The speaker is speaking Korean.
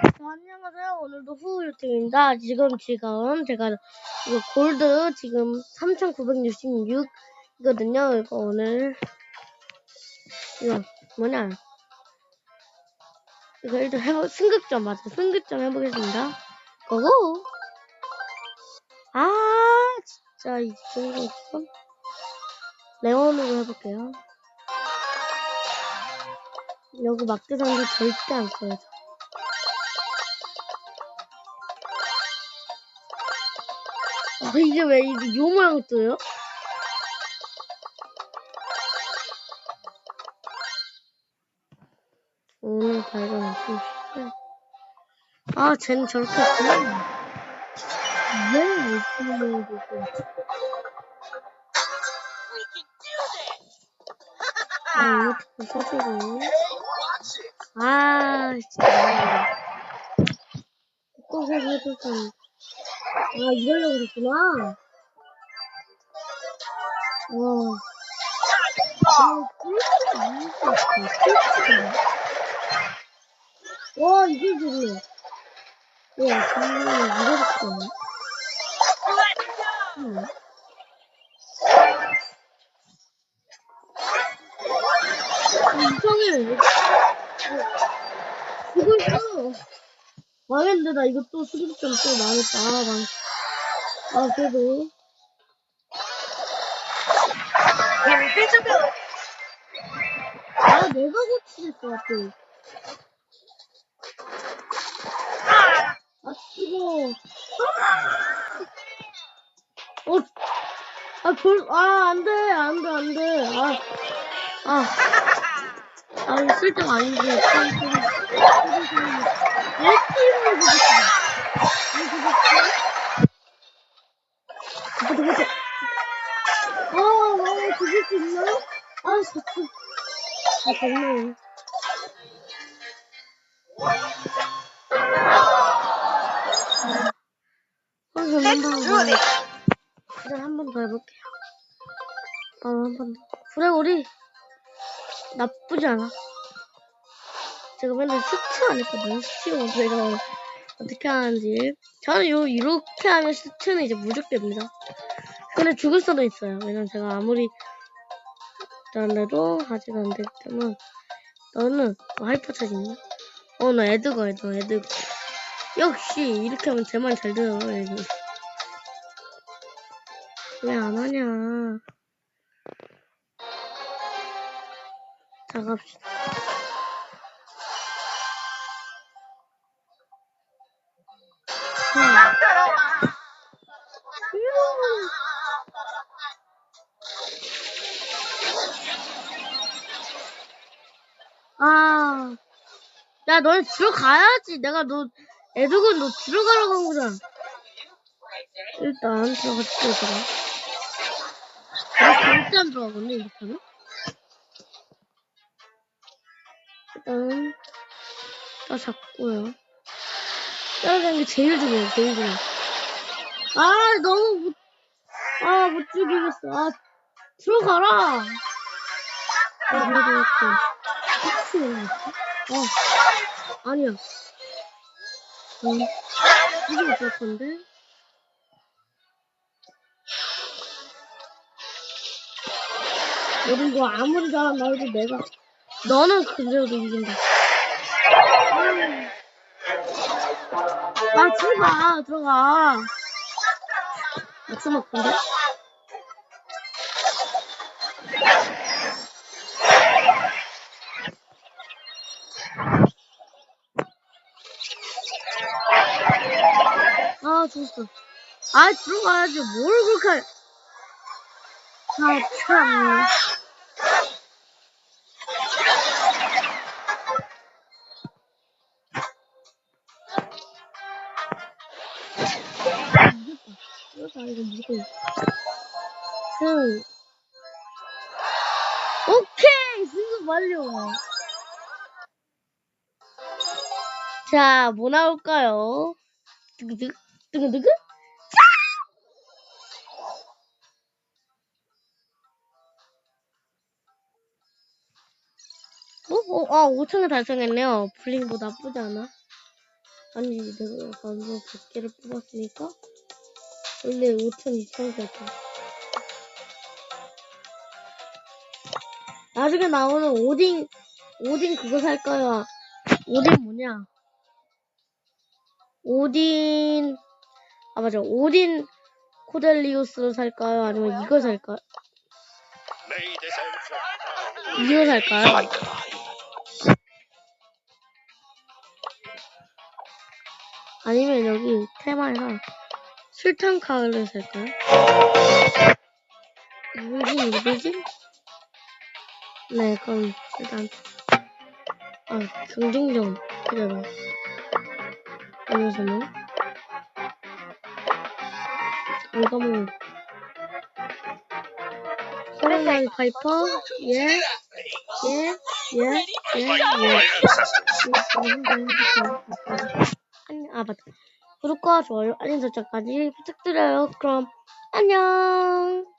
자, 안녕하세요. 오늘도 후유팀입니다. 지금, 지금, 제가, 이거 골드 지금 3966이거든요. 이거 오늘, 이거, 뭐냐. 이거 일단 해보, 승급점, 맞아. 승급점 해보겠습니다. 고고! 아, 진짜, 이 있어? 레온으로 해볼게요. 여기 막대상도 절대 안. 저. 아, 이게 왜 이게 요 모양 떠요? 오늘 발견 좀 쉽네. 아, 쟤는 저렇게 했구나. 왜 이렇게 되고 아, 이것도 써주고. 아, 진짜. 꽃을 해줬던. 아, 이러려고 그랬구나. 와. 아. 와, 이게 좋네. 와, 정말 이거였어. 응. 이상해. 이거 있어. 망했는데 나 이거 또 수급점 또 망했다. 아, 망. 아, 그래도. 아, 내가 고치질 것 같아. 아, 뜨거워. 어, 아, 벌, 아, 안 돼, 안 돼, 안 돼. 아, 아. 아, 이거 쓸 때가 아닌데. 왜 이렇게 부족해? 왜 부족해? 부족해, 부족해. 아, 와, 죽을 수 있나? 아, 진짜. 아, 정말. 아, 좀 한번 더. 한번 더 해볼게요. 바로 한번 더. 그래, 우리. 나쁘지 않아. 제가 맨날 스트 안 했거든요. 스트로 제가 어떻게 하는지. 저는 요, 이렇게 하면 스트는 이제 무적됩니다. 근데 죽을 수도 있어요. 왜냐면 제가 아무리 잘해도 아직 안 되기 때문에. 너는 뭐 하이퍼 차지냐? 어, 나 에드거, 에드거, 에드거. 역시, 이렇게 하면 제 말 잘 들어요, 에드. 왜 안 하냐. 자, 갑시다. 아, 야, 너네 들어가야지. 내가 너, 애들은 너 들어가라고 한 거잖아. 일단, 들어갔지, 얘들아. 나 절대 안 들어가겠네, 이렇게 하면. 일단, 다 잡고요. 따라가는 게 제일 중요해, 제일 중요해. 아, 너무 못, 아, 못 죽이겠어. 아, 들어가라. 아, 그래도 이렇게? 어, 아니야. 음, 이게 어떨 건데? 이런 거 아무리 잘한다 해도 내가, 너는 그대로 이긴다. 아, 들어가, 들어가. 악수 먹던데? 아, 죽었어. 아, 들어가야지. 뭘 그렇게. 할- 아, 참. 이 무조건. 승. 오케이! 승급 완료! 자, 뭐 나올까요? 두구두구? 두구두구? 어? 어, 아, 5천개 달성했네요. 블링 뭐 나쁘지 않아. 아니 내가 방금 100개를 뽑았으니까 원래 5천 이상 됐다. 나중에 나오는 오딘 오딘 그거 살 거야. 오딘 뭐냐? 오딘 아 맞아 오딘 코델리우스를 살까요? 아니면 이거 살까요? 이거 살까요? 아니면 여기 테마에서 술탄 카를 살까요? 무슨 이거지? 네, 그럼 일단 아 경쟁전 그래봐. 여기서는 안 까먹어. 서른날 파이퍼 예, 예, 예, 예, 예. 구독과 좋아요, 알림 설정까지 부탁드려요. 그럼 안녕.